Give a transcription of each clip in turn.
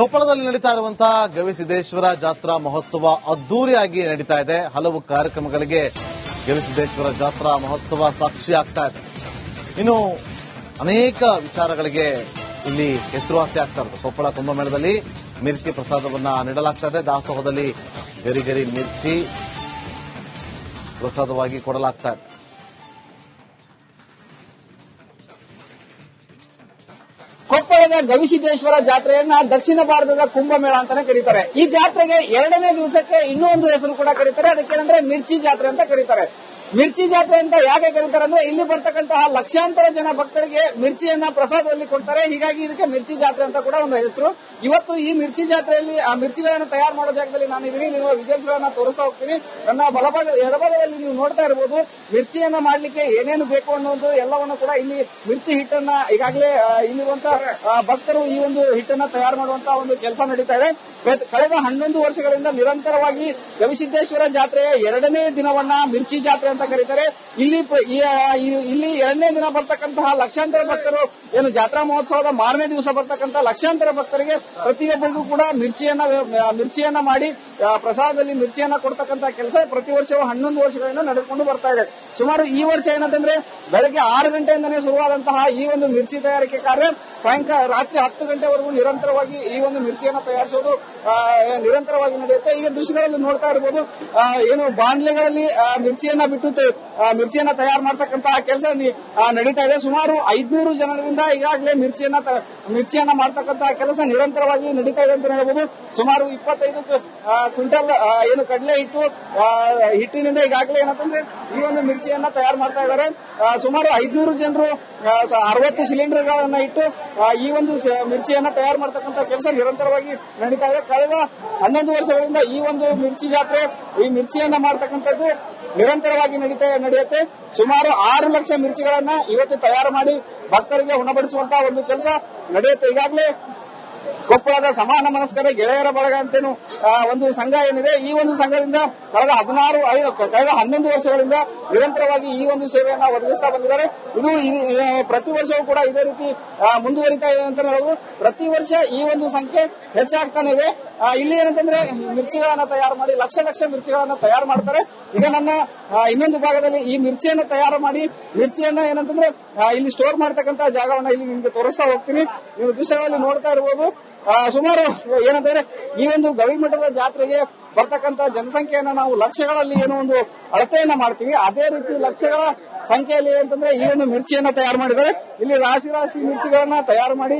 ಕೊಪ್ಪಳದಲ್ಲಿ ನಡೀತಾ ಇರುವಂತಹ ಗವಿಸಿದ್ದೇಶ್ವರ ಜಾತ್ರಾ ಮಹೋತ್ಸವ ಅದ್ದೂರಿಯಾಗಿ ನಡೀತಾ ಇದೆ. ಹಲವು ಕಾರ್ಯಕ್ರಮಗಳಿಗೆ ಗವಿಸಿದ್ದೇಶ್ವರ ಜಾತ್ರಾ ಮಹೋತ್ಸವ ಸಾಕ್ಷಿಯಾಗ್ತಾ ಇದೆ. ಇನ್ನು ಅನೇಕ ವಿಚಾರಗಳಿಗೆ ಇಲ್ಲಿ ಹೆಸರುವಾಸಿ ಆಗ್ತಾ ಇರೋದು. ಕೊಪ್ಪಳ ಕುಂಭಮೇಳದಲ್ಲಿ ಮಿರ್ಚಿ ಪ್ರಸಾದವನ್ನ ನೀಡಲಾಗ್ತಾ ಇದೆ. ದಾಸೋಹದಲ್ಲಿ ಗರಿಗರಿ ಗರಿ ಮಿರ್ಚಿ ಪ್ರಸಾದವಾಗಿ ಕೊಡಲಾಗ್ತಾ ಇದೆ. ಗವಿಸಿದ್ದೇಶ್ವರ ಜಾತ್ರೆಯನ್ನ ದಕ್ಷಿಣ ಭಾರತದ ಕುಂಭಮೇಳ ಅಂತಾನೆ ಕರೀತಾರೆ. ಈ ಜಾತ್ರೆಗೆ ಎರಡನೇ ದಿವಸಕ್ಕೆ ಇನ್ನೂ ಒಂದು ಹೆಸರು ಕೂಡ ಕರೀತಾರೆ. ಅದಕ್ಕೇನಂದ್ರೆ ಮಿರ್ಚಿ ಜಾತ್ರೆ ಅಂತ ಕರೀತಾರೆ. ಮಿರ್ಚಿ ಜಾತ್ರೆ ಅಂತ ಯಾಕೆ ಕರೀತಾರೆ ಅಂದ್ರೆ ಇಲ್ಲಿ ಬರ್ತಕ್ಕಂತಹ ಲಕ್ಷಾಂತರ ಜನ ಭಕ್ತರಿಗೆ ಮಿರ್ಚಿಯನ್ನ ಪ್ರಸಾದದಲ್ಲಿ ಕೊಡ್ತಾರೆ. ಹೀಗಾಗಿ ಇದಕ್ಕೆ ಮಿರ್ಚಿ ಜಾತ್ರೆ ಅಂತ ಕೂಡ ಒಂದು ಹೆಸರು. ಇವತ್ತು ಈ ಮಿರ್ಚಿ ಜಾತ್ರೆಯಲ್ಲಿ ಆ ಮಿರ್ಚಿಗಳನ್ನು ತಯಾರು ಮಾಡೋ ಜಾಗದಲ್ಲಿ ನಾನು ಇದೀನಿ. ನೀವು ವಿದೇಶಗಳನ್ನ ತೋರಿಸ್ತಾ ಹೋಗ್ತೀನಿ. ನನ್ನ ಬಲಭಾಗ, ಎಡಭಾಗದಲ್ಲಿ ನೀವು ನೋಡ್ತಾ ಇರಬಹುದು ಮಿರ್ಚಿಯನ್ನ ಮಾಡ್ಲಿಕ್ಕೆ ಏನೇನು ಬೇಕು ಅನ್ನೋದು ಎಲ್ಲವನ್ನು ಕೂಡ ಇಲ್ಲಿ ಮಿರ್ಚಿ ಹಿಟ್ಟನ್ನ ಈಗಾಗಲೇ ಇಲ್ಲಿರುವಂತಹ ಭಕ್ತರು ಈ ಒಂದು ಹಿಟ್ಟನ್ನ ತಯಾರು ಮಾಡುವಂತಹ ಒಂದು ಕೆಲಸ ನಡೀತಾ ಇದೆ. ಕಳೆದ- ಹನ್ನೊಂದು ವರ್ಷಗಳಿಂದ ನಿರಂತರವಾಗಿ ಗವಿಸಿದ್ದೇಶ್ವರ ಜಾತ್ರೆಯ ಎರಡನೇ ದಿನವನ್ನ ಮಿರ್ಚಿ ಜಾತ್ರೆ ಅಂತ ಕರೀತಾರೆ. ಇಲ್ಲಿ ಇಲ್ಲಿ ಎರಡನೇ ದಿನ ಬರ್ತಕ್ಕಂತಹ ಲಕ್ಷಾಂತರ ಭಕ್ತರು ಏನು ಜಾತ್ರಾ ಮಹೋತ್ಸವದ ಮಾರನೇ ದಿವಸ ಬರ್ತಕ್ಕಂಥ ಲಕ್ಷಾಂತರ ಭಕ್ತರಿಗೆ ಪ್ರತಿಯೊಬ್ಬರಿಗೂ ಕೂಡ ಮಿರ್ಚಿಯನ್ನ ಮಿರ್ಚಿಯನ್ನ ಮಾಡಿ ಪ್ರಸಾದದಲ್ಲಿ ಮಿರ್ಚಿಯನ್ನ ಕೊಡ್ತಕ್ಕಂಥ ಕೆಲಸ ಪ್ರತಿ ವರ್ಷವೂ ಹನ್ನೊಂದು ವರ್ಷಗಳಿಂದ ನಡೆದುಕೊಂಡು ಬರ್ತಾ ಇದೆ. ಸುಮಾರು ಈ ವರ್ಷ ಏನಂತಂದ್ರೆ ಬೆಳಗ್ಗೆ ಆರು ಗಂಟೆಯಿಂದನೇ ಶುರುವಾದಂತಹ ಈ ಒಂದು ಮಿರ್ಚಿ ತಯಾರಿಕೆ ಕಾರ್ಯ ಸಾಯಂಕಾಲ ರಾತ್ರಿ ಹತ್ತು ಗಂಟೆವರೆಗೂ ನಿರಂತರವಾಗಿ ಈ ಒಂದು ಮಿರ್ಚಿಯನ್ನ ತಯಾರಿಸೋದು ಆ, ನಿರಂತರವಾಗಿ ನಡೆಯುತ್ತೆ. ಈಗ ದೃಶ್ಯಗಳಲ್ಲಿ ನೋಡ್ತಾ ಇರಬಹುದು ಏನು ಬಾಂಡ್ಲೆಗಳಲ್ಲಿ ಮಿರ್ಚಿಯನ್ನ ಬಿಟ್ಟು ಮಿರ್ಚಿಯನ್ನ ತಯಾರು ಮಾಡ್ತಕ್ಕಂತಹ ಕೆಲಸ ನಡೀತಾ ಇದೆ. ಸುಮಾರು ಐದ್ನೂರು ಜನರಿಂದ ಈಗಾಗಲೇ ಮಿರ್ಚಿಯನ್ನ ಮಿರ್ಚಿಯನ್ನ ಮಾಡ್ತಕ್ಕಂತಹ ಕೆಲಸ ನಿರಂತರವಾಗಿ ನಡೀತಾ ಇದೆ ಅಂತ ಹೇಳ್ಬೋದು. ಸುಮಾರು ಇಪ್ಪತ್ತೈದು ಕ್ವಿಂಟಲ್ ಏನು ಕಡಲೆ ಹಿಟ್ಟು ಹಿಟ್ಟಿನಿಂದ ಈಗಾಗಲೇ ಏನಂತಂದ್ರೆ ಈ ಒಂದು ಮಿರ್ಚಿಯನ್ನ ತಯಾರು ಮಾಡ್ತಾ ಇದ್ದಾರೆ. ಸುಮಾರು ಐದ್ನೂರು ಜನರು ಅರವತ್ತು ಸಿಲಿಂಡರ್ಗಳನ್ನ ಇಟ್ಟು ಈ ಒಂದು ಮಿರ್ಚಿಯನ್ನ ತಯಾರು ಮಾಡ್ತಕ್ಕಂಥ ಕೆಲಸ ನಿರಂತರವಾಗಿ ನಡೀತಾ ಇದೆ. ಕಳೆದ ಹನ್ನೊಂದು ವರ್ಷಗಳಿಂದ ಈ ಒಂದು ಮಿರ್ಚಿ ಜಾತ್ರೆ, ಈ ಮಿರ್ಚಿಯನ್ನ ಮಾಡ್ತಕ್ಕಂಥದ್ದು ನಿರಂತರವಾಗಿ ನಡೀತಾ, ನಡೆಯುತ್ತೆ. ಸುಮಾರು ಆರು ಲಕ್ಷ ಮಿರ್ಚಿಗಳನ್ನ ಇವತ್ತು ತಯಾರು ಮಾಡಿ ಭಕ್ತರಿಗೆ ಉಣಬಡಿಸುವಂತಹ ಒಂದು ಕೆಲಸ ನಡೆಯುತ್ತೆ. ಈಗಾಗಲೇ ಕೊಪ್ಪಳದ ಸಮಾನ ಮನಸ್ಕರ ಗೆಳೆಯರ ಬಳಗ ಅಂತೇನು ಒಂದು ಸಂಘ ಏನಿದೆ, ಈ ಒಂದು ಸಂಘದಿಂದ ಕಳೆದ ಹದಿನಾರು, ಐದು, ಕಳೆದ ಹನ್ನೊಂದು ವರ್ಷಗಳಿಂದ ನಿರಂತರವಾಗಿ ಈ ಒಂದು ಸೇವೆಯನ್ನ ಒದಗಿಸ್ತಾ ಬಂದಿದ್ದಾರೆ. ಇದು ಪ್ರತಿ ವರ್ಷವೂ ಕೂಡ ಇದೇ ರೀತಿ ಮುಂದುವರಿತಾ ಇದೆ ಅಂತ ನಾವು ಪ್ರತಿ ವರ್ಷ ಈ ಒಂದು ಸಂಖ್ಯೆ ಹೆಚ್ಚಾಗ್ತಾನೆ ಇದೆ. ಇಲ್ಲಿ ಏನಂತಂದ್ರೆ ಮಿರ್ಚಿಗಳನ್ನ ತಯಾರು ಮಾಡಿ, ಲಕ್ಷ ಲಕ್ಷ ಮಿರ್ಚಿಗಳನ್ನ ತಯಾರು ಮಾಡ್ತಾರೆ. ಈಗ ನನ್ನ ಇನ್ನೊಂದು ಭಾಗದಲ್ಲಿ ಈ ಮಿರ್ಚಿಯನ್ನ ತಯಾರು ಮಾಡಿ, ಮಿರ್ಚಿಯನ್ನ ಏನಂತಂದ್ರೆ ಇಲ್ಲಿ ಸ್ಟೋರ್ ಮಾಡ್ತಕ್ಕಂತ ಜಾಗವನ್ನ ಇಲ್ಲಿ ನಿಮ್ಗೆ ತೋರಿಸ್ತಾ ಹೋಗ್ತೀನಿ. ನೀವು ದೃಶ್ಯಗಳಲ್ಲಿ ನೋಡ್ತಾ ಇರಬಹುದು ಸುಮಾರು, ಏನಂತಂದ್ರೆ, ಈ ಒಂದು ಗವಿಮಠದ ಜಾತ್ರೆಗೆ ಬರ್ತಕ್ಕಂತ ಜನಸಂಖ್ಯೆಯನ್ನ ನಾವು ಲಕ್ಷಗಳಲ್ಲಿ ಏನೋ ಒಂದು ಅಳತೆಯನ್ನ ಮಾಡ್ತೀವಿ. ಅದೇ ರೀತಿ ಲಕ್ಷಗಳ ಸಂಖ್ಯೆಯಲ್ಲಿ ಅಂತಂದ್ರೆ ಈ ಒಂದು ಮಿರ್ಚಿಯನ್ನ ತಯಾರು ಮಾಡಿದ್ದಾರೆ. ಇಲ್ಲಿ ರಾಶಿ ರಾಶಿ ಮಿರ್ಚಿಗಳನ್ನ ತಯಾರು ಮಾಡಿ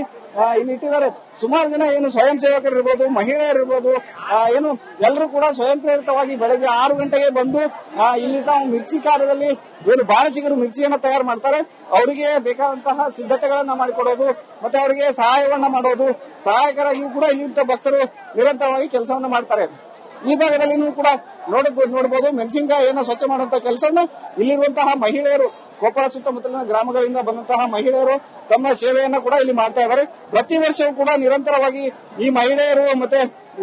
ಇಲ್ಲಿ ಇಟ್ಟಿದ್ದಾರೆ. ಸುಮಾರು ಜನ ಏನು ಸ್ವಯಂ ಸೇವಕರು ಇರ್ಬೋದು ಮಹಿಳೆಯರಿರ್ಬೋದು ಇರ್ಬೋದು ಏನು ಎಲ್ಲರೂ ಕೂಡ ಸ್ವಯಂ ಪ್ರೇರಿತವಾಗಿ ಬೆಳಗ್ಗೆ ಆರು ಗಂಟೆಗೆ ಬಂದು ಇಲ್ಲಿ ತಾವು ಮಿರ್ಚಿ ಕಾರ್ಯದಲ್ಲಿ ಏನು ಬಾಣಸಿಗರು ಮಿರ್ಚಿಯನ್ನು ತಯಾರು ಮಾಡ್ತಾರೆ. ಅವರಿಗೆ ಬೇಕಾದಂತಹ ಸಿದ್ಧತೆಗಳನ್ನ ಮಾಡಿಕೊಡೋದು, ಮತ್ತೆ ಅವರಿಗೆ ಸಹಾಯವನ್ನ ಮಾಡೋದು, ಸಹಾಯಕರಾಗಿಯೂ ಕೂಡ ಇಲ್ಲಿಂತ ಭಕ್ತರು ನಿರಂತರವಾಗಿ ಕೆಲಸವನ್ನ ಮಾಡ್ತಾರೆ. ಈ ಭಾಗದಲ್ಲಿ ನೀವು ಕೂಡ ನೋಡಬಹುದು ನೋಡಬಹುದು ಏನೋ ಸ್ವಚ್ಛ ಮಾಡುವಂತ ಕೆಲಸವನ್ನು ಇಲ್ಲಿರುವಂತಹ ಮಹಿಳೆಯರು, ಕೊಪ್ಪಳ ಸುತ್ತಮುತ್ತಲಿನ ಗ್ರಾಮಗಳಿಂದ ಬಂದಂತಹ ಮಹಿಳೆಯರು ತಮ್ಮ ಸೇವೆಯನ್ನ ಕೂಡ ಇಲ್ಲಿ ಮಾಡ್ತಾ ಇದ್ದಾರೆ. ಪ್ರತಿ ವರ್ಷವೂ ಕೂಡ ನಿರಂತರವಾಗಿ ಈ ಮಹಿಳೆಯರು ಮತ್ತೆ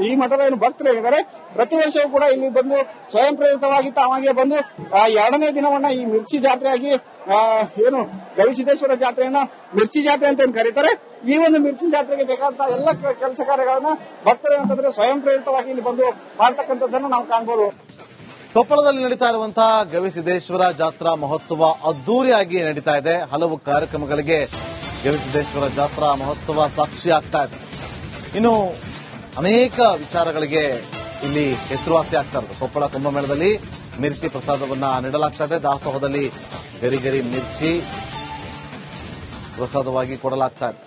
ಈ ಮಠದ ಏನು ಭಕ್ತರು ಏನಿದ್ದಾರೆ, ಪ್ರತಿ ವರ್ಷವೂ ಕೂಡ ಇಲ್ಲಿ ಬಂದು ಸ್ವಯಂ ಪ್ರೇರಿತವಾಗಿ ತಾವಾಗೆ ಬಂದು ಎರಡನೇ ದಿನವನ್ನ ಈ ಮಿರ್ಚಿ ಜಾತ್ರೆಯಾಗಿ ಏನು ಗವಿಸಿದ್ದೇಶ್ವರ ಜಾತ್ರೆಯನ್ನ ಮಿರ್ಚಿ ಜಾತ್ರೆ ಅಂತ ಏನ್ ಕರೀತಾರೆ. ಈ ಒಂದು ಮಿರ್ಚಿ ಜಾತ್ರೆಗೆ ಬೇಕಾದಂತಹ ಎಲ್ಲ ಕೆಲಸ ಕಾರ್ಯಗಳನ್ನ ಭಕ್ತರು ಏನಂತಂದ್ರೆ ಸ್ವಯಂ ಪ್ರೇರಿತವಾಗಿ ಇಲ್ಲಿ ಬಂದು ಮಾಡ್ತಕ್ಕಂಥದ್ದನ್ನು ನಾವು ಕಾಣ್ಬೋದು. ಕೊಪ್ಪಳದಲ್ಲಿ ನಡೀತಾ ಇರುವಂತಹ ಗವಿಸಿದ್ದೇಶ್ವರ ಜಾತ್ರಾ ಮಹೋತ್ಸವ ಅದ್ದೂರಿಯಾಗಿ ನಡೀತಾ ಇದೆ. ಹಲವು ಕಾರ್ಯಕ್ರಮಗಳಿಗೆ ಗವಿಸಿದ್ದೇಶ್ವರ ಜಾತ್ರಾ ಮಹೋತ್ಸವ ಸಾಕ್ಷಿ ಆಗ್ತಾ ಇದೆ. ಇನ್ನು ಅನೇಕ ವಿಚಾರಗಳಿಗೆ ಇಲ್ಲಿ ಹೆಸರುವಾಸಿ ಆಗ್ತಾ ಇರೋದು. ಕೊಪ್ಪಳ ಕುಂಭಮೇಳದಲ್ಲಿ ಮಿರ್ಚಿ ಪ್ರಸಾದವನ್ನ ನೀಡಲಾಗ್ತಾ ಇದೆ. ದಾಸೋಹದಲ್ಲಿ ಗರಿ ಗರಿ ಮಿರ್ಚಿ ಪ್ರಸಾದವಾಗಿ ಕೊಡಲಾಗ್ತಾ ಇದೆ.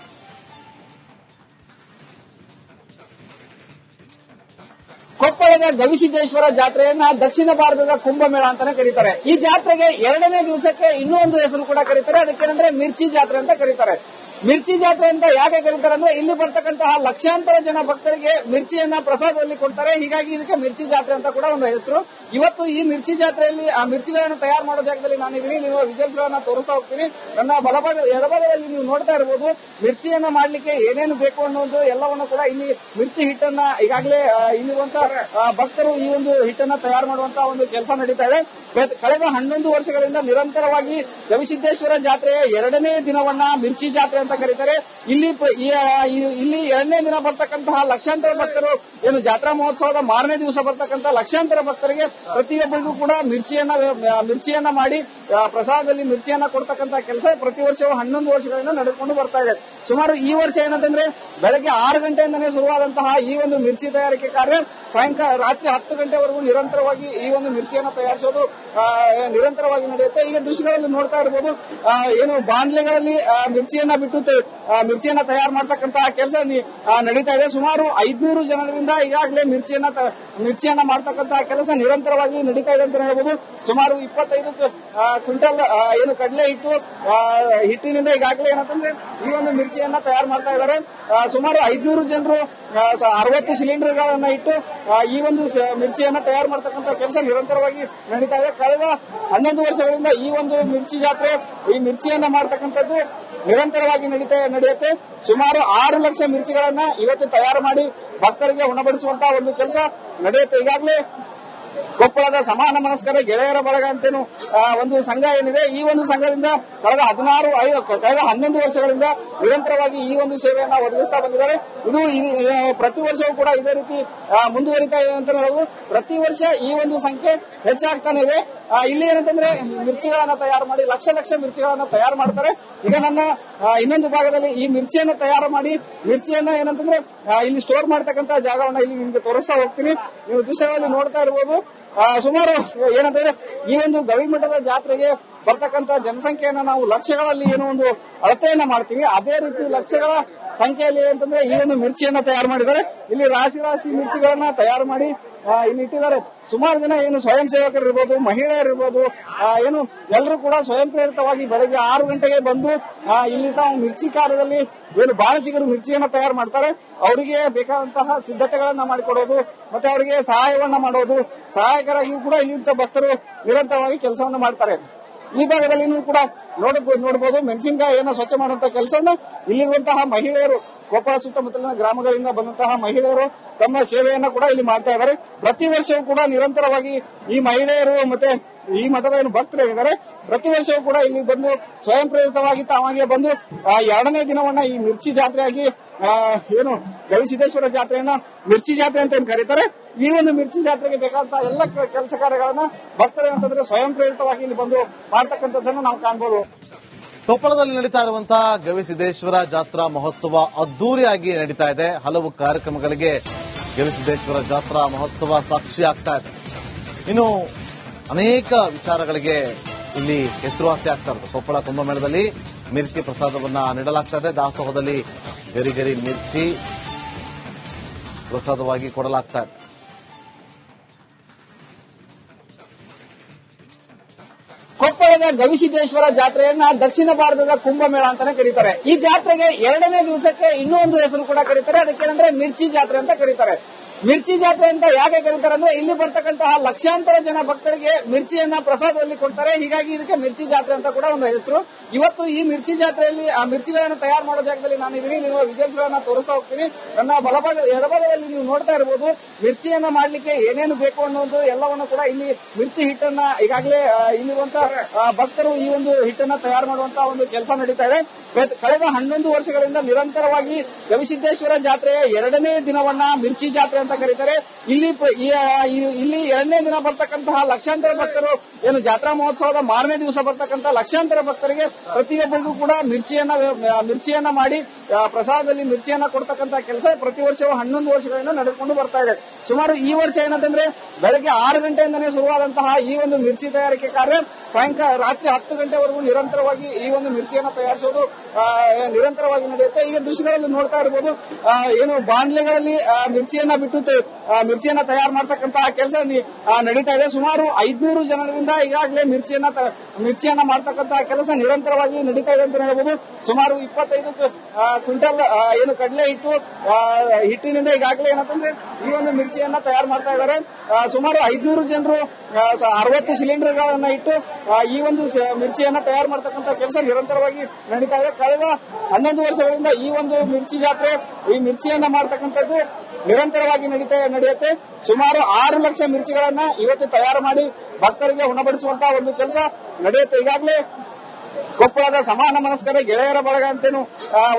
ಕೊಪ್ಪಳದ ಗವಿಸಿದ್ದೇಶ್ವರ ಜಾತ್ರೆಯನ್ನ ದಕ್ಷಿಣ ಭಾರತದ ಕುಂಭಮೇಳ ಅಂತಾನೆ ಕರೀತಾರೆ. ಈ ಜಾತ್ರೆಗೆ ಎರಡನೇ ದಿವಸಕ್ಕೆ ಇನ್ನೂ ಒಂದು ಹೆಸರು ಕೂಡ ಕರೀತಾರೆ. ಅದಕ್ಕೇನಂದ್ರೆ ಮಿರ್ಚಿ ಜಾತ್ರೆ ಅಂತ ಕರೀತಾರೆ. ಮಿರ್ಚಿ ಜಾತ್ರೆ ಅಂತ ಯಾಕೆ ಕರೀತಾರೆ ಅಂದ್ರೆ ಇಲ್ಲಿ ಬರ್ತಕ್ಕಂತಹ ಲಕ್ಷಾಂತರ ಜನ ಭಕ್ತರಿಗೆ ಮಿರ್ಚಿಯನ್ನ ಪ್ರಸಾದದಲ್ಲಿ ಕೊಡ್ತಾರೆ. ಹೀಗಾಗಿ ಇದಕ್ಕೆ ಮಿರ್ಚಿ ಜಾತ್ರೆ ಅಂತ ಕೂಡ ಒಂದು ಹೆಸರು. ಇವತ್ತು ಈ ಮಿರ್ಚಿ ಜಾತ್ರೆಯಲ್ಲಿ ಆ ಮಿರ್ಚಿಗಳನ್ನು ತಯಾರು ಮಾಡೋ ಜಾಗದಲ್ಲಿ ನಾನು ಇದೀನಿ ನೀವು ವಿಜಯಗಳನ್ನ ತೋರಿಸ್ತಾ ಹೋಗ್ತೀನಿ. ನನ್ನ ಬಲಭಾಗ ಎಡಭಾಗದಲ್ಲಿ ನೀವು ನೋಡ್ತಾ ಇರಬಹುದು ಮಿರ್ಚಿಯನ್ನ ಮಾಡ್ಲಿಕ್ಕೆ ಏನೇನು ಬೇಕು ಅನ್ನೋದು ಎಲ್ಲವನ್ನು ಕೂಡ ಇಲ್ಲಿ ಮಿರ್ಚಿ ಹಿಟ್ಟನ್ನ ಈಗಾಗಲೇ ಇಲ್ಲಿರುವಂತಹ ಇಲ್ಲಿರುವಂತ ಭಕ್ತರು ಈ ಒಂದು ಹಿಟ್ಟನ್ನ ತಯಾರು ಮಾಡುವಂತಹ ಒಂದು ಕೆಲಸ ನಡೀತಾ ಇದೆ. ಕಳೆದ- ಕಳೆದ ಹನ್ನೊಂದು ವರ್ಷಗಳಿಂದ ನಿರಂತರವಾಗಿ ಗವಿಸಿದ್ದೇಶ್ವರ ಜಾತ್ರೆಯ ಎರಡನೇ ದಿನವನ್ನ ಮಿರ್ಚಿ ಜಾತ್ರೆ ಅಂತ ಕರೀತಾರೆ. ಇಲ್ಲಿ ಇಲ್ಲಿ ಎರಡನೇ ದಿನ ಬರ್ತಕ್ಕಂತಹ ಲಕ್ಷಾಂತರ ಭಕ್ತರು, ಏನು ಜಾತ್ರಾ ಮಹೋತ್ಸವದ ಮಾರನೇ ದಿವಸ ಬರ್ತಕ್ಕಂಥ ಲಕ್ಷಾಂತರ ಭಕ್ತರಿಗೆ ಪ್ರತಿಯೊಬ್ಬರಿಗೂ ಕೂಡ ಮಿರ್ಚಿಯನ್ನ ಮಿರ್ಚಿಯನ್ನ ಮಾಡಿ ಪ್ರಸಾದದಲ್ಲಿ ಮಿರ್ಚಿಯನ್ನ ಕೊಡ್ತಕ್ಕಂಥ ಕೆಲಸ ಪ್ರತಿ ವರ್ಷವೂ ಹನ್ನೊಂದು ವರ್ಷಗಳಿಂದ ನಡೆದುಕೊಂಡು ಬರ್ತಾ ಇದೆ. ಸುಮಾರು ಈ ವರ್ಷ ಏನಂತಂದ್ರೆ ಬೆಳಗ್ಗೆ ಆರು ಗಂಟೆಯಿಂದನೇ ಶುರುವಾದಂತಹ ಈ ಒಂದು ಮಿರ್ಚಿ ತಯಾರಿಕೆ ಕಾರ್ಯ ಸಾಯಂಕಾಲ ರಾತ್ರಿ ಹತ್ತು ಗಂಟೆವರೆಗೂ ನಿರಂತರವಾಗಿ ಈ ಒಂದು ಮಿರ್ಚಿಯನ್ನ ತಯಾರಿಸೋದು ನಿರಂತರವಾಗಿ ನಡೆಯುತ್ತೆ. ಈಗ ದೃಶ್ಯಗಳಲ್ಲಿ ನೋಡ್ತಾ ಇರ್ಬೋದು ಏನು ಬಾಂಡ್ಲೆಗಳಲ್ಲಿ ಮಿರ್ಚಿಯನ್ನ ಬಿಟ್ಟು ತ- ಆ, ಮಿರ್ಚಿಯನ್ನ ತಯಾರು ಮಾಡ್ತಕ್ಕಂತಹ ಕೆಲಸ ನಡೀತಾ ಇದೆ. ಸುಮಾರು ಐದ್ನೂರು ಜನರಿಂದ ಈಗಾಗಲೇ ಮಿರ್ಚಿಯನ್ನ ಮಿರ್ಚಿಯನ್ನ ಮಾಡ್ತಕ್ಕಂತಹ ಕೆಲಸ ನಿರಂತರವಾಗಿ ನಡೀತಾ ಇದೆ ಅಂತ ಹೇಳ್ಬೋದು. ಸುಮಾರು ಇಪ್ಪತ್ತೈದು ಕ್ವಿಂಟಲ್ ಏನು ಕಡಲೆ ಹಿಟ್ಟು ಹಿಟ್ಟಿನಿಂದ ಈಗಾಗಲೇ ಏನಂತಂದ್ರೆ ಈ ಒಂದು ಮಿರ್ಚಿಯನ್ನ ತಯಾರು ಮಾಡ್ತಾ ಇದ್ದಾರೆ. ಸುಮಾರು ಐದ್ನೂರು ಜನರು ಅರವತ್ತು ಸಿಲಿಂಡರ್ ಅರವತ್ತು ಸಿಲಿಂಡರ್ಗಳನ್ನ ಇಟ್ಟು ಈ ಒಂದು ಮಿರ್ಚಿಯನ್ನ ತಯಾರು ಮಾಡ್ತಕ್ಕಂಥ ಕೆಲಸ ನಿರಂತರವಾಗಿ ನಡೀತಾ ಇದೆ. ಕಳೆದ ಹನ್ನೊಂದು ವರ್ಷಗಳಿಂದ ಈ ಒಂದು ಮಿರ್ಚಿ ಜಾತ್ರೆ ಈ ಮಿರ್ಚಿಯನ್ನ ಮಾಡ್ತಕ್ಕಂಥದ್ದು ನಿರಂತರವಾಗಿ ನಡೀತಾ ನಡೆಯುತ್ತೆ. ಸುಮಾರು ಆರು ಲಕ್ಷ ಮಿರ್ಚಿಗಳನ್ನ ಇವತ್ತು ತಯಾರು ಮಾಡಿ ಭಕ್ತರಿಗೆ ಉಣಬಡಿಸುವಂತಹ ಒಂದು ಕೆಲಸ ನಡೆಯುತ್ತೆ. ಈಗಾಗಲೇ ಕೊಪ್ಪಳದ ಸಮಾನ ಮನಸ್ಕರ ಗೆಳೆಯರ ಬಳಗ ಅಂತೇನು ಒಂದು ಸಂಘ ಏನಿದೆ, ಈ ಒಂದು ಸಂಘದಿಂದ ಕಳೆದ ಹದಿನಾರು, ಐದು, ಕಳೆದ ಹನ್ನೊಂದು ವರ್ಷಗಳಿಂದ ನಿರಂತರವಾಗಿ ಈ ಒಂದು ಸೇವೆಯನ್ನ ಒದಗಿಸ್ತಾ ಬಂದಿದ್ದಾರೆ. ಇದು ಪ್ರತಿ ವರ್ಷವೂ ಕೂಡ ಇದೇ ರೀತಿ ಮುಂದುವರಿತಾ ಇದೆ ಅಂತ ಹೇಳಬಹುದು. ಪ್ರತಿ ವರ್ಷ ಈ ಒಂದು ಸಂಖ್ಯೆ ಹೆಚ್ಚಾಗ್ತಾನೆ ಇದೆ. ಇಲ್ಲಿ ಏನಂತಂದ್ರೆ ಮಿರ್ಚಿಗಳನ್ನ ತಯಾರು ಮಾಡಿ, ಲಕ್ಷ ಲಕ್ಷ ಮಿರ್ಚಿಗಳನ್ನ ತಯಾರು ಮಾಡ್ತಾರೆ. ಈಗ ನನ್ನ ಇನ್ನೊಂದು ಭಾಗದಲ್ಲಿ ಈ ಮಿರ್ಚಿಯನ್ನ ತಯಾರು ಮಾಡಿ, ಮಿರ್ಚಿಯನ್ನ ಏನಂತಂದ್ರೆ ಇಲ್ಲಿ ಸ್ಟೋರ್ ಮಾಡ್ತಕ್ಕಂತ ಜಾಗವನ್ನ ಇಲ್ಲಿ ನಿಮ್ಗೆ ತೋರಿಸ್ತಾ ಹೋಗ್ತೀನಿ. ನೀವು ದೃಶ್ಯಗಳಲ್ಲಿ ನೋಡ್ತಾ ಇರ್ಬೋದು. ಸುಮಾರು, ಏನಂತಂದ್ರೆ, ಈ ಒಂದು ಗವಿಮಠದ ಜಾತ್ರೆಗೆ ಬರ್ತಕ್ಕಂತ ಜನಸಂಖ್ಯೆಯನ್ನ ನಾವು ಲಕ್ಷಗಳಲ್ಲಿ ಏನೋ ಒಂದು ಅಳತೆಯನ್ನ ಮಾಡ್ತೀವಿ. ಅದೇ ರೀತಿ ಲಕ್ಷಗಳ ಸಂಖ್ಯೆಯಲ್ಲಿ ಅಂತಂದ್ರೆ ಈ ಒಂದು ಮಿರ್ಚಿಯನ್ನ ತಯಾರು ಮಾಡಿದ್ದಾರೆ. ಇಲ್ಲಿ ರಾಶಿ ರಾಶಿ ಮಿರ್ಚಿಗಳನ್ನ ತಯಾರು ಮಾಡಿ ಇಲ್ಲಿ ಇಟ್ಟಿದ್ದಾರೆ. ಸುಮಾರು ಜನ ಏನು ಸ್ವಯಂ ಸೇವಕರು ಇರ್ಬೋದು ಮಹಿಳೆಯರಿರ್ಬೋದು ಏನು ಎಲ್ಲರೂ ಕೂಡ ಸ್ವಯಂ ಪ್ರೇರಿತವಾಗಿ ಬೆಳಗ್ಗೆ ಆರು ಗಂಟೆಗೆ ಬಂದು ಇಲ್ಲಿ ತಾವು ಮಿರ್ಚಿ ಕಾರ್ಯದಲ್ಲಿ ಏನು ಬಾಣಸಿಗರು ಮಿರ್ಚಿಯನ್ನು ತಯಾರು ಮಾಡ್ತಾರೆ. ಅವರಿಗೆ ಬೇಕಾದಂತಹ ಸಿದ್ಧತೆಗಳನ್ನ ಮಾಡಿಕೊಡೋದು, ಮತ್ತೆ ಅವರಿಗೆ ಸಹಾಯವನ್ನ ಮಾಡೋದು. ಸಹಾಯಕರಾಗಿಯೂ ಕೂಡ ಇಲ್ಲಿಂತ ಭಕ್ತರು ನಿರಂತರವಾಗಿ ಕೆಲಸವನ್ನು ಮಾಡ್ತಾರೆ. ಈ ಭಾಗದಲ್ಲಿ ನೀವು ಕೂಡ ನೋಡಬಹುದು ನೋಡಬಹುದು ಏನೋ ಸ್ವಚ್ಛ ಮಾಡುವಂತಹ ಕೆಲಸವನ್ನ ಇಲ್ಲಿರುವಂತಹ ಮಹಿಳೆಯರು, ಕೊಪ್ಪಳ ಸುತ್ತಮುತ್ತಲಿನ ಗ್ರಾಮಗಳಿಂದ ಬಂದಂತಹ ಮಹಿಳೆಯರು ತಮ್ಮ ಸೇವೆಯನ್ನು ಕೂಡ ಇಲ್ಲಿ ಮಾಡ್ತಾ ಇದ್ದಾರೆ. ಪ್ರತಿ ವರ್ಷವೂ ಕೂಡ ನಿರಂತರವಾಗಿ ಈ ಮಹಿಳೆಯರು ಮತ್ತೆ ಈ ಮಠದ ಏನು ಭಕ್ತರು ಹೇಳಿದ್ದಾರೆ ಪ್ರತಿ ವರ್ಷವೂ ಕೂಡ ಇಲ್ಲಿ ಬಂದು ಸ್ವಯಂ ಪ್ರೇರಿತವಾಗಿ ತಾವಾಗಿಯೇ ಬಂದು ಎರಡನೇ ದಿನವನ್ನ ಈ ಮಿರ್ಚಿ ಜಾತ್ರೆಯಾಗಿ ಏನು ಗವಿಸಿದ್ದೇಶ್ವರ ಜಾತ್ರೆಯನ್ನ ಮಿರ್ಚಿ ಜಾತ್ರೆ ಅಂತ ಏನ್ ಕರೀತಾರೆ. ಈ ಒಂದು ಮಿರ್ಚಿ ಜಾತ್ರೆಗೆ ಬೇಕಾದಂತಹ ಎಲ್ಲ ಕೆಲಸ ಕಾರ್ಯಗಳನ್ನ ಭಕ್ತರು ಏನಂತಂದ್ರೆ ಸ್ವಯಂ ಪ್ರೇರಿತವಾಗಿ ಇಲ್ಲಿ ಬಂದು ಮಾಡ್ತಕ್ಕಂಥದ್ದನ್ನು ನಾವು ಕಾಣಬಹುದು ಕೊಪ್ಪಳದಲ್ಲಿ ನಡೀತಾ ಇರುವಂತಹ ಗವಿಸಿದ್ದೇಶ್ವರ ಜಾತ್ರಾ ಮಹೋತ್ಸವ ಅದ್ದೂರಿಯಾಗಿ ನಡೀತಾ ಇದೆ. ಹಲವು ಕಾರ್ಯಕ್ರಮಗಳಿಗೆ ಗವಿಸಿದ್ದೇಶ್ವರ ಜಾತ್ರಾ ಮಹೋತ್ಸವ ಸಾಕ್ಷಿ ಆಗ್ತಾ ಇದೆ. ಇನ್ನು ಅನೇಕ ವಿಚಾರಗಳಿಗೆ ಇಲ್ಲಿ ಹೆಸರುವಾಸಿ ಆಗ್ತಾ ಇರೋದು. ಕೊಪ್ಪಳ ಕುಂಭಮೇಳದಲ್ಲಿ ಮಿರ್ಚಿ ಪ್ರಸಾದವನ್ನ ನೀಡಲಾಗ್ತಾ ಇದೆ ದಾಸೋಹದಲ್ಲಿ ಗರಿ ಗರಿ ಮಿರ್ಚಿ ಪ್ರಸಾದವಾಗಿ ಕೊಡಲಾಗ್ತಾ ಇದೆ. ಕೊಪ್ಪಳದ ಗವಿಸಿದ್ದೇಶ್ವರ ಜಾತ್ರೆಯನ್ನ ದಕ್ಷಿಣ ಭಾರತದ ಕುಂಭಮೇಳ ಅಂತಾನೆ ಕರೀತಾರೆ. ಈ ಜಾತ್ರೆಗೆ ಎರಡನೇ ದಿವಸಕ್ಕೆ ಇನ್ನೂ ಒಂದು ಹೆಸರು ಕೂಡ ಕರೀತಾರೆ. ಅದಕ್ಕೇನಂದ್ರೆ ಮಿರ್ಚಿ ಜಾತ್ರೆ ಅಂತ ಕರೀತಾರೆ. ಮಿರ್ಚಿ ಜಾತ್ರೆ ಅಂತ ಯಾಕೆ ಕರೀತಾರೆ ಅಂದ್ರೆ ಇಲ್ಲಿ ಬರ್ತಕ್ಕಂತಹ ಲಕ್ಷಾಂತರ ಜನ ಭಕ್ತರಿಗೆ ಮಿರ್ಚಿಯನ್ನ ಪ್ರಸಾದದಲ್ಲಿ ಕೊಡ್ತಾರೆ. ಹೀಗಾಗಿ ಇದಕ್ಕೆ ಮಿರ್ಚಿ ಜಾತ್ರೆ ಅಂತ ಕೂಡ ಒಂದು ಹೆಸರು. ಇವತ್ತು ಈ ಮಿರ್ಚಿ ಜಾತ್ರೆಯಲ್ಲಿ ಆ ಮಿರ್ಚಿಗಳನ್ನ ತಯಾರು ಮಾಡೋ ಜಾಗದಲ್ಲಿ ನಾನು ಇದೀನಿ. ನೀವು ವಿಜಯಗಳನ್ನ ತೋರಿಸ್ತಾ ಹೋಗ್ತೀನಿ. ನನ್ನ ಬಲಭಾಗ, ಎಡಭಾಗದಲ್ಲಿ ನೀವು ನೋಡ್ತಾ ಇರಬಹುದು ಮಿರ್ಚಿಯನ್ನ ಮಾಡ್ಲಿಕ್ಕೆ ಏನೇನು ಬೇಕು ಅನ್ನೋದು ಎಲ್ಲವನ್ನು ಕೂಡ ಇಲ್ಲಿ ಮಿರ್ಚಿ ಹಿಟ್ಟನ್ನ ಈಗಾಗಲೇ ಇಲ್ಲಿರುವಂತಹ ಇಲ್ಲಿರುವಂತ ಭಕ್ತರು ಈ ಒಂದು ಹಿಟ್ಟನ್ನ ತಯಾರು ಮಾಡುವಂತ ಒಂದು ಕೆಲಸ ನಡೀತಾ ಇದೆ. ಕಳೆದ ಹನ್ನೊಂದು ವರ್ಷಗಳಿಂದ ನಿರಂತರವಾಗಿ ಗವಿಸಿದ್ದೇಶ್ವರ ಜಾತ್ರೆಯ ಎರಡನೇ ದಿನವನ್ನ ಮಿರ್ಚಿ ಜಾತ್ರೆ ಅಂತ ಕರೀತಾರೆ. ಇಲ್ಲಿ ಇಲ್ಲಿ ಎರಡನೇ ದಿನ ಬರ್ತಕ್ಕಂತಹ ಲಕ್ಷಾಂತರ ಭಕ್ತರು ಏನು ಜಾತ್ರಾ ಮಹೋತ್ಸವದ ಮಾರನೇ ದಿವಸ ಬರ್ತಕ್ಕಂಥ ಲಕ್ಷಾಂತರ ಭಕ್ತರಿಗೆ ಪ್ರತಿಯೊಬ್ಬರಿಗೂ ಕೂಡ ಮಿರ್ಚಿಯನ್ನ ಮಿರ್ಚಿಯನ್ನ ಮಾಡಿ ಪ್ರಸಾದದಲ್ಲಿ ಮಿರ್ಚಿಯನ್ನ ಕೊಡ್ತಕ್ಕಂಥ ಕೆಲಸ ಪ್ರತಿ ವರ್ಷವೂ ಹನ್ನೊಂದು ವರ್ಷಗಳಿಂದ ನಡೆದುಕೊಂಡು ಬರ್ತಾ ಇದೆ. ಸುಮಾರು ಈ ವರ್ಷ ಏನಂತಂದ್ರೆ ಬೆಳಗ್ಗೆ ಆರು ಗಂಟೆಯಿಂದನೇ ಶುರುವಾದಂತಹ ಈ ಒಂದು ಮಿರ್ಚಿ ತಯಾರಿಕೆ ಕಾರ್ಯ ಸಾಯಂಕಾಲ ರಾತ್ರಿ ಹತ್ತು ಗಂಟೆವರೆಗೂ ನಿರಂತರವಾಗಿ ಈ ಒಂದು ಮಿರ್ಚಿಯನ್ನ ತಯಾರಿಸೋದು ನಿರಂತರವಾಗಿ ನಡೆಯುತ್ತೆ. ಈಗ ದೃಶ್ಯಗಳಲ್ಲಿ ನೋಡ್ತಾ ಇರ್ಬೋದು ಏನು ಬಾಂಡ್ಲೆಗಳಲ್ಲಿ ಮಿರ್ಚಿಯನ್ನ ಬಿಟ್ಟು ತ- ಆ, ಮಿರ್ಚಿಯನ್ನ ತಯಾರು ಮಾಡ್ತಕ್ಕಂತಹ ಕೆಲಸ ನಡೀತಾ ಇದೆ. ಸುಮಾರು ಐದ್ನೂರು ಜನರಿಂದ ಈಗಾಗಲೇ ಮಿರ್ಚಿಯನ್ನ ಮಿರ್ಚಿಯನ್ನ ಮಾಡ್ತಕ್ಕಂತಹ ಕೆಲಸ ನಿರಂತರವಾಗಿ ನಡೀತಾ ಇದೆ ಅಂತ ಹೇಳ್ಬೋದು. ಸುಮಾರು ಇಪ್ಪತ್ತೈದು ಕ್ವಿಂಟಲ್ ಏನು ಕಡಲೆ ಹಿಟ್ಟು ಹಿಟ್ಟಿನಿಂದ ಈಗಾಗಲೇ ಏನಂತಂದ್ರೆ ಈ ಒಂದು ಮಿರ್ಚಿಯನ್ನ ತಯಾರು ಮಾಡ್ತಾ ಇದ್ದಾರೆ. ಸುಮಾರು ಐದ್ನೂರು ಜನರು ಅರವತ್ತು ಸಿಲಿಂಡರ್ಗಳನ್ನ ಇಟ್ಟು ಈ ಒಂದು ಮಿರ್ಚಿಯನ್ನ ತಯಾರು ಮಾಡ್ತಕ್ಕಂಥ ಕೆಲಸ ನಿರಂತರವಾಗಿ ನಡೀತಾ ಇದೆ. ಕಳೆದ ಹನ್ನೊಂದು ವರ್ಷಗಳಿಂದ ಈ ಒಂದು ಮಿರ್ಚಿ ಜಾತ್ರೆ ಈ ಮಿರ್ಚಿಯನ್ನ ಮಾಡ್ತಕ್ಕಂಥದ್ದು ನಿರಂತರವಾಗಿ ನಡೀತಾ ನಡೆಯುತ್ತೆ. ಸುಮಾರು ಆರು ಲಕ್ಷ ಮಿರ್ಚಿಗಳನ್ನ ಇವತ್ತು ತಯಾರು ಮಾಡಿ ಭಕ್ತರಿಗೆ ಉಣಬಡಿಸುವಂತಹ ಒಂದು ಕೆಲಸ ನಡೆಯುತ್ತೆ. ಈಗಾಗಲೇ ಕೊಪ್ಪಳದ ಸಮಾನ ಮನಸ್ಕರ ಗೆಳೆಯರ ಬಳಗ ಅಂತೇನು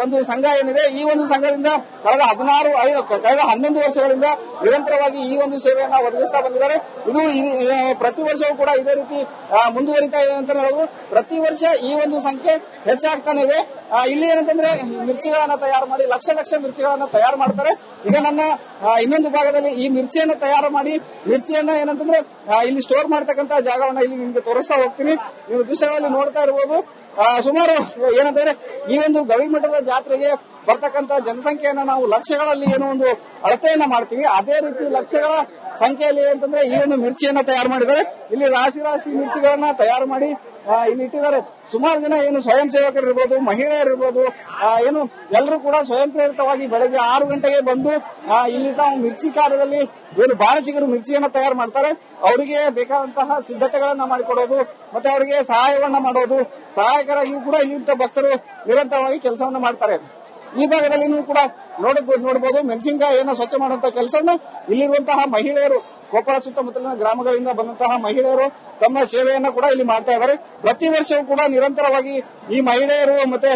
ಒಂದು ಸಂಘ ಏನಿದೆ, ಈ ಒಂದು ಸಂಘದಿಂದ ಕಳೆದ ಹದಿನಾರು, ಐದು, ಕಳೆದ ಹನ್ನೊಂದು ವರ್ಷಗಳಿಂದ ನಿರಂತರವಾಗಿ ಈ ಒಂದು ಸೇವೆಯನ್ನ ಒದಗಿಸ್ತಾ ಬಂದಿದ್ದಾರೆ. ಇದು ಪ್ರತಿ ವರ್ಷವೂ ಕೂಡ ಇದೇ ರೀತಿ ಮುಂದುವರಿತಾ ಇದೆ ಅಂತ ನಾವು ಪ್ರತಿ ವರ್ಷ ಈ ಒಂದು ಸಂಖ್ಯೆ ಹೆಚ್ಚಾಗ್ತಾನೆ ಇದೆ. ಇಲ್ಲಿ ಏನಂತಂದ್ರೆ ಮಿರ್ಚಿಗಳನ್ನ ತಯಾರು ಮಾಡಿ, ಲಕ್ಷ ಲಕ್ಷ ಮಿರ್ಚಿಗಳನ್ನ ತಯಾರು ಮಾಡ್ತಾರೆ. ಈಗ ನನ್ನ ಇನ್ನೊಂದು ಭಾಗದಲ್ಲಿ ಈ ಮಿರ್ಚಿಯನ್ನ ತಯಾರು ಮಾಡಿ, ಮಿರ್ಚಿಯನ್ನ ಏನಂತಂದ್ರೆ ಇಲ್ಲಿ ಸ್ಟೋರ್ ಮಾಡ್ತಕ್ಕಂತ ಜಾಗವನ್ನ ಇಲ್ಲಿ ನಿಮ್ಗೆ ತೋರಿಸ್ತಾ ಹೋಗ್ತೀನಿ. ನೀವು ದೃಶ್ಯಗಳಲ್ಲಿ ನೋಡ್ತಾ ಇರಬಹುದು ಸುಮಾರು, ಏನಂತಂದ್ರೆ, ಈ ಒಂದು ಗವಿಮಠದ ಜಾತ್ರೆಗೆ ಬರ್ತಕ್ಕಂತ ಜನಸಂಖ್ಯೆಯನ್ನ ನಾವು ಲಕ್ಷಗಳಲ್ಲಿ ಏನೋ ಒಂದು ಅಳತೆಯನ್ನ ಮಾಡ್ತೀವಿ. ಅದೇ ರೀತಿ ಲಕ್ಷಗಳ ಸಂಖ್ಯೆಯಲ್ಲಿ ಅಂತಂದ್ರೆ ಈ ಒಂದು ಮಿರ್ಚಿಯನ್ನ ತಯಾರು ಮಾಡಿದ್ದಾರೆ. ಇಲ್ಲಿ ರಾಶಿ ರಾಶಿ ಮಿರ್ಚಿಗಳನ್ನ ತಯಾರು ಮಾಡಿ ಇಲ್ಲಿ ಇಟ್ಟಿದ್ದಾರೆ. ಸುಮಾರು ಜನ ಏನು ಸ್ವಯಂ ಸೇವಕರು ಇರ್ಬೋದು ಮಹಿಳೆಯರಿರ್ಬೋದು ಇರ್ಬೋದು ಏನು ಎಲ್ಲರೂ ಕೂಡ ಸ್ವಯಂ ಪ್ರೇರಿತವಾಗಿ ಬೆಳಗ್ಗೆ ಆರು ಗಂಟೆಗೆ ಬಂದು ಇಲ್ಲಿ ತಾವು ಮಿರ್ಚಿ ಕಾರ್ಯದಲ್ಲಿ ಏನು ಬಾಣಸಿಗರು ಮಿರ್ಚಿಯನ್ನು ತಯಾರು ಮಾಡ್ತಾರೆ. ಅವರಿಗೆ ಬೇಕಾದಂತಹ ಸಿದ್ಧತೆಗಳನ್ನ ಮಾಡಿಕೊಡೋದು, ಮತ್ತೆ ಅವರಿಗೆ ಸಹಾಯವನ್ನ ಮಾಡೋದು, ಸಹಾಯಕರಾಗಿಯೂ ಕೂಡ ಇಲ್ಲಿಂತ ಭಕ್ತರು ನಿರಂತರವಾಗಿ ಕೆಲಸವನ್ನ ಮಾಡ್ತಾರೆ. ಈ ಭಾಗದಲ್ಲಿ ನೀವು ಕೂಡ ನೋಡಬಹುದು ನೋಡಬಹುದು ಏನೋ ಸ್ವಚ್ಛ ಮಾಡುವಂತ ಕೆಲಸವನ್ನು ಇಲ್ಲಿರುವಂತಹ ಮಹಿಳೆಯರು, ಕೊಪ್ಪಳ ಸುತ್ತಮುತ್ತಲಿನ ಗ್ರಾಮಗಳಿಂದ ಬಂದಂತಹ ಮಹಿಳೆಯರು ತಮ್ಮ ಸೇವೆಯನ್ನ ಕೂಡ ಇಲ್ಲಿ ಮಾಡ್ತಾ ಇದ್ದಾರೆ. ಪ್ರತಿ ವರ್ಷವೂ ಕೂಡ ನಿರಂತರವಾಗಿ ಈ ಮಹಿಳೆಯರು ಮತ್ತೆ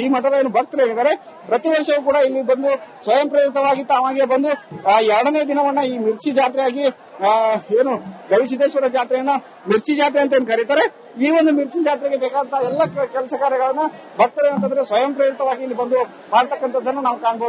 ಈ ಮಠದ ಏನು ಭಕ್ತರು ಏನಿದ್ದಾರೆ, ಪ್ರತಿ ವರ್ಷವೂ ಕೂಡ ಇಲ್ಲಿ ಬಂದು ಸ್ವಯಂ ಪ್ರೇರಿತವಾಗಿ ತಾವಾಗೆ ಬಂದು ಎರಡನೇ ದಿನವನ್ನ ಈ ಮಿರ್ಚಿ ಜಾತ್ರೆಯಾಗಿ ಏನು ಗವಿಸಿದ್ದೇಶ್ವರ ಜಾತ್ರೆಯನ್ನ ಮಿರ್ಚಿ ಜಾತ್ರೆ ಅಂತ ಏನ್ ಕರೀತಾರೆ. ಈ ಒಂದು ಮಿರ್ಚಿ ಜಾತ್ರೆಗೆ ಬೇಕಾದಂತಹ ಎಲ್ಲ ಕೆಲಸ ಕಾರ್ಯಗಳನ್ನ ಭಕ್ತರು ಏನಂತಂದ್ರೆ ಸ್ವಯಂ ಪ್ರೇರಿತವಾಗಿ ಇಲ್ಲಿ ಬಂದು ಮಾಡ್ತಕ್ಕಂಥದ್ದನ್ನು ನಾವು ಕಾಣಬಹುದು